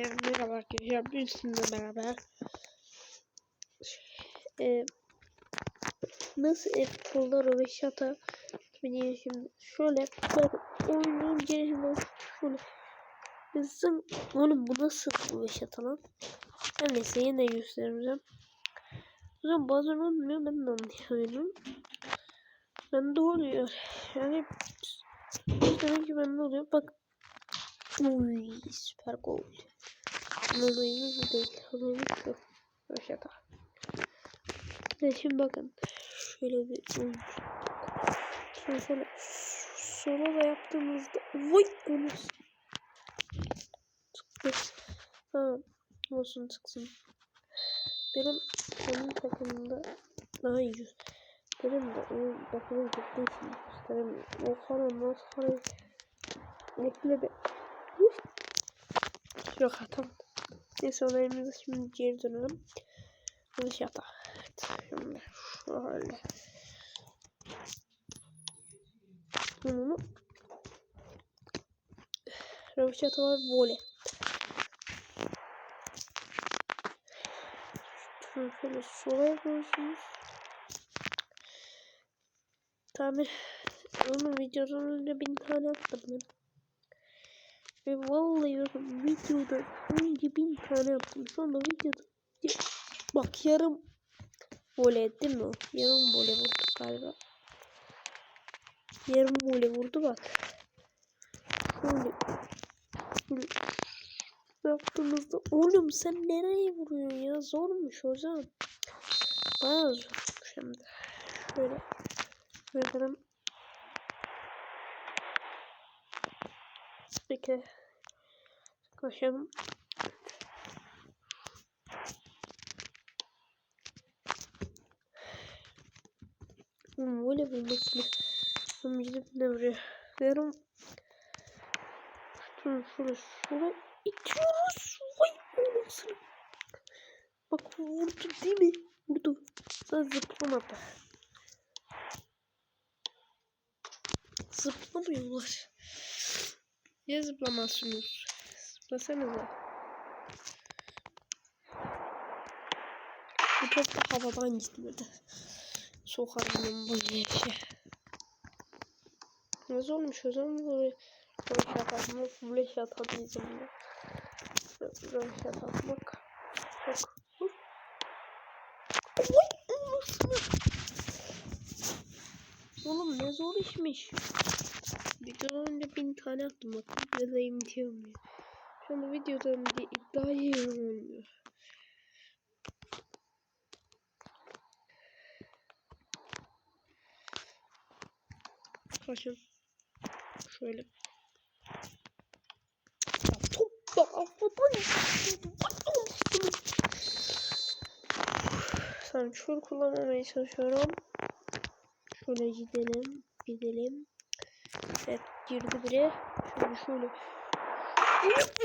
Merhaba arkadaşlar. Bir sizinle beraber e, nasıl kolları ve şata beni şimdi şöyle ben oyunun girişinden şöyle Bizim oğlum bu nasıl bu şata lan? Her neyse yine göstereceğim. O zaman bazen olmuyor ben de anlayamıyorum. Ben de oluyor. Yani demek ki bende oluyor. Bak. Uy süper gol. Olayımız bu değil. Olayımız şu. Aşağıda. Evet şimdi bakın. Şöyle bir oyun. Şöyle sola da yaptığımızda Vay anasını. Çıktı. Ha. Olsun çıksın. Benim onun takımında daha iyi. Benim de onun takımı gittiği için gösteremiyorum. O kadar nasıl kadar Bekle be. Yok tamam. Neyse olayımıza şimdi geri dönelim. Yanlış yatağı. Evet. Şimdi şöyle. Bunu Röveşata var voley. Şöyle sola yapıyorsunuz. Tamir. Onun videodan önce bin tane ben. Ve vallahi bakın videoda önce bin tane yaptım. Sonra videoda bak yarım voley değil mi? Yarım voley vurdu galiba. Yarım voley vurdu bak. Şöyle yaptığımızda oğlum sen nereye vuruyorsun ya zormuş hocam. Bayağı zormuş hem de. Şöyle. Bakalım. Peki. Koşalım. Hmm, böyle bulmasını. Ben gidip ne buraya. Yarım. Şunu şunu şunu itiyoruz. Vay anasını. Bak vurdu değil mi? Vurdu. Sen zıplamadı. Zıplamıyorlar. Niye zıplamazsınız? Zıplasanıza. Bu top da havadan gitmedi. Sokarım ben bu işe. Nasıl olmuş o zaman böyle şatatmak, böyle şatat diyeceğim ya. Böyle şatatmak. Çok. Oğlum ne zor işmiş. Videodan önce bin tane attım bak. De imtiyorum ya. Şu anda videodan bir iddia yiyorum olmuyor. Kaçın. Şöyle. Ya top havadan Tamam şunu kullanmamaya çalışıyorum. Şöyle gidelim. Gidelim. Evet girdi biri. Şöyle şöyle.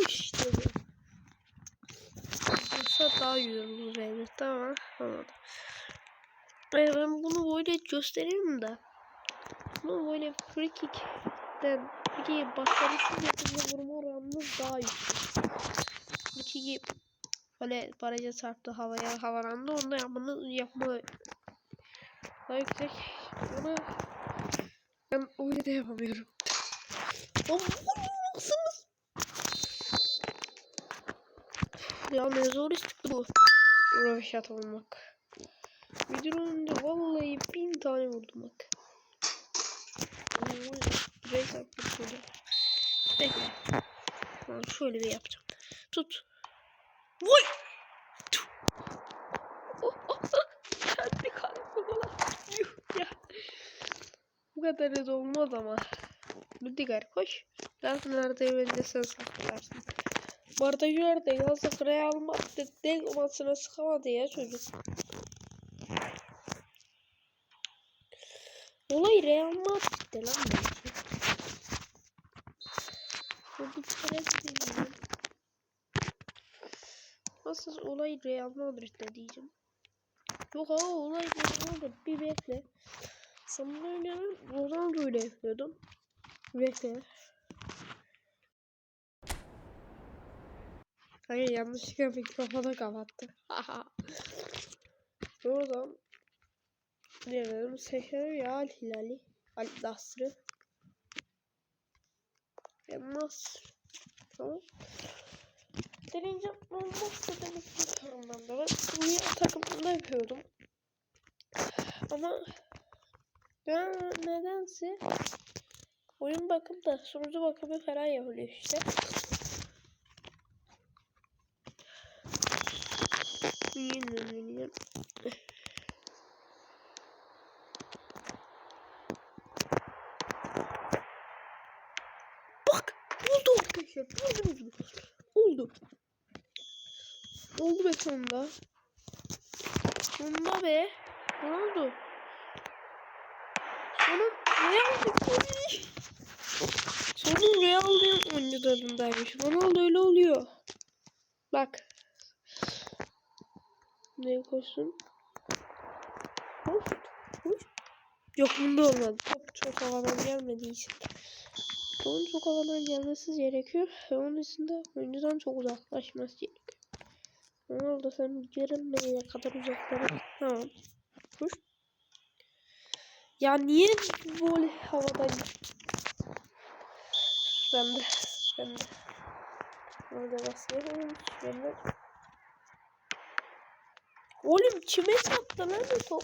İşte bu. Olsa daha iyi olur elbette ama olmadı. Evet, ben bunu böyle göstereyim de. Bunu böyle free kick'ten free başarısız yapınca vurma oranımız daha yüksek. Free kick'i böyle baraj'a çarptı havaya havalandı onda yapmanı yapma daha yüksek. Ama ben öyle de yapamıyorum. Vurmaksınız. Ya ne zor çıktı bu. Röveşat olmak. Videonun önünde vallahi bin tane vurdum bak. Atmış şöyle. Bekle. Ben şöyle bir yapacağım. Tut. Vay! Oh, oh, oh. Kendi kalbime Yuh ya. Bu kadar da olmaz ama. Lüdiger koş. Biraz nerede önce sen saklarsın. Bardacı nerede? Yazık Real Madrid tek maçına sıkamadı ya çocuk. Olay Real Madrid'de lan belki. Bu bir kere. Nasıl olay Real Madrid'de diyeceğim. Yok ha olay Real Madrid bir bekle. Sana öyle Ronaldo öyle yapıyordum. Bekle. Hayır yanlışlıkla mikrofonu kapattım. Oradan diyelim Seher ya Al Hilali Al Nasr'ı Elmas Tamam. Denince olmazsa demek ki tamam ben bunu takımında yapıyordum. Ama ben nedense oyun bakım da sunucu bakımı falan yapılıyor işte. Bilmiyorum. Bak oldu arkadaşlar mü? Oldu. Oldu be sonunda. Sonunda be. Ne oldu? Real Sonun Real oyuncularındaymış. Ronaldo öyle oluyor. Bak. Ne koşsun? Hoş. Yok bunda olmadı. Çok çok havadan gelmediği için. Onun çok havadan gelmesi gerekiyor. Ve onun için de oyuncudan çok uzaklaşması gerekiyor. Ronaldo sen görünmediğine kadar uzaklara. Tamam. Hoş. Ya niye böyle havadan ben de ben de orada basıyorum ben de Oğlum kime çarptı lan bu top?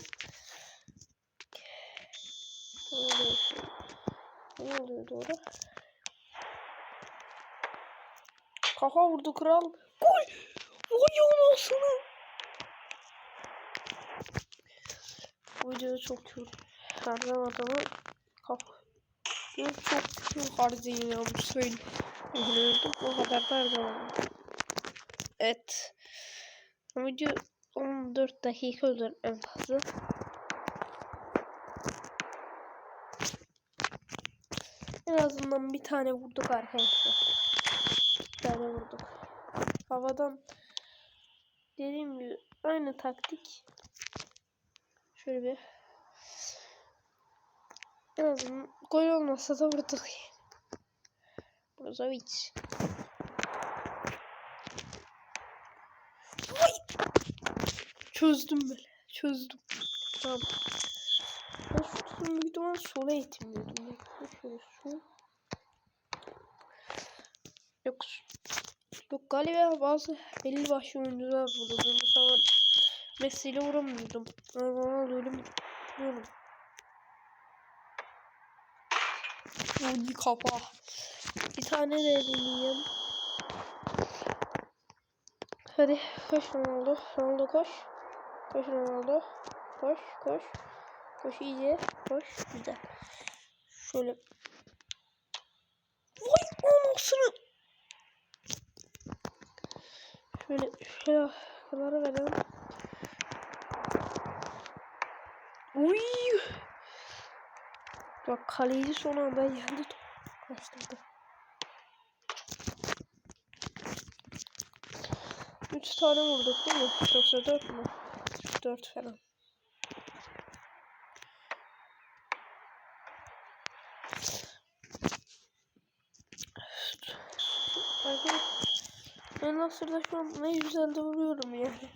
Ne oluyor? Doğru? Kafa vurdu kral. Gol! Vay anasını! Bu videoda çok kür. Erdem adamı kafa. Ben çok kür harcayacağım söyle. Biliyordum o kadar da harcamadım. Evet. Video 14 dakika olur en fazla. En azından bir tane vurduk arkadaşlar. Bir tane vurduk. Havadan dediğim gibi aynı taktik. Şöyle bir en azından gol olmasa da vurduk. Brozovic. Çözdüm böyle. Çözdüm. Tamam. Ben şu tutumlu bir zaman sola eğitim diyordum. Şöyle sol. Yok. Yok galiba bazı belli başlı oyuncular vurduğum zaman Messi ile vuramıyordum. Ronaldo öyle mi? Hadi kafa. Bir tane de deneyeyim. Hadi koş Ronaldo. Ronaldo koş. Koş Ronaldo. Koş koş. Koş iyice. Koş. Güzel. Şöyle. Vay anasını. Şöyle şöyle kaları verelim. Uy. Bak kaleci son anda yendi. Başladı. 3 tane vurduk değil mi? Yoksa 4 mü? 4 falan. Ben Nasır'da şu an ne güzel de vuruyorum yani.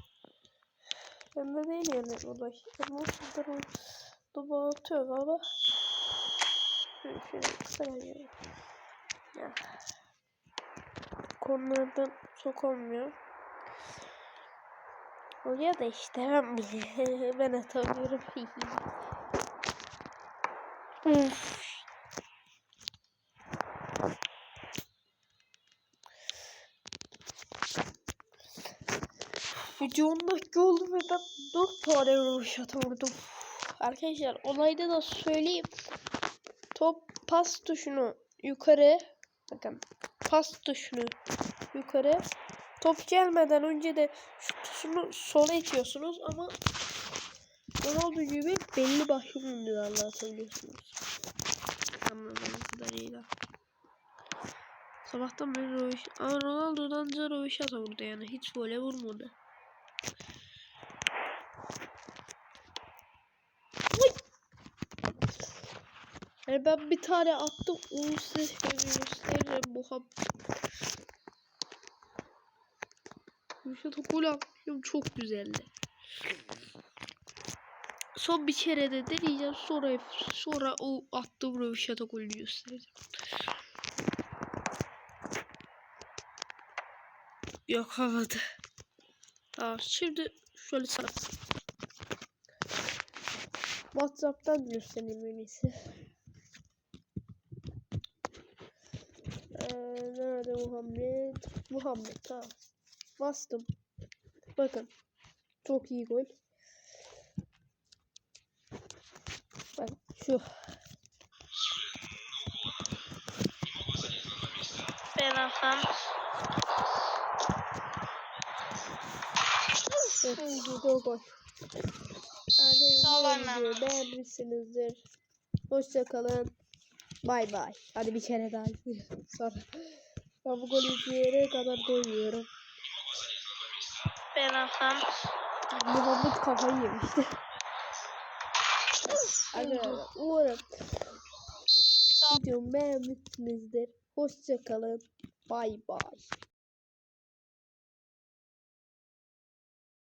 Ben de değil yani olay. Ben Nasır'da duba atıyor ama şöyle şöyle kısa. Ya. Konulardan çok olmuyor. Oluyor da işte ben bile ben atamıyorum. Uf. Video 10 dakika oldu ve ben 4 tane röveşata vurdum. Arkadaşlar olayda da söyleyeyim. Pas tuşunu yukarı bakın pas tuşunu yukarı top gelmeden önce de şu tuşunu sola itiyorsunuz ama Ronaldo gibi belli başlı oyuncularla atabiliyorsunuz. Anladığım kadarıyla. Sabahtan beri Roviş... Ama Ronaldo'dan da Rovişata vurdu yani. Hiç böyle vurmadı. Yani ben bir tane attım. Onu size gösteririm. Bu Röveşata gol atmışım çok güzeldi. Son bir kere de deneyeceğim sonra sonra o attığım röveşata golünü göstereceğim. Yok havada. Tamam şimdi şöyle sana Whatsapp'tan göstereyim en iyisi. Ee, nerede Muhammed? Muhammed tamam. Bastım. Bakın. Çok iyi gol. Bak şu. Ben atsam. Evet, güzel gol. Hadi beğenmişsinizdir. Hoşça kalın. Bay bay. Hadi bir kere daha. Sonra ben bu golü izleyene kadar doymuyorum. Ben atsam. Muhammed kafayı yemişti. Arkadaşlar umarım videomu beğenmişsinizdir. Hoşça kalın. Bay bay.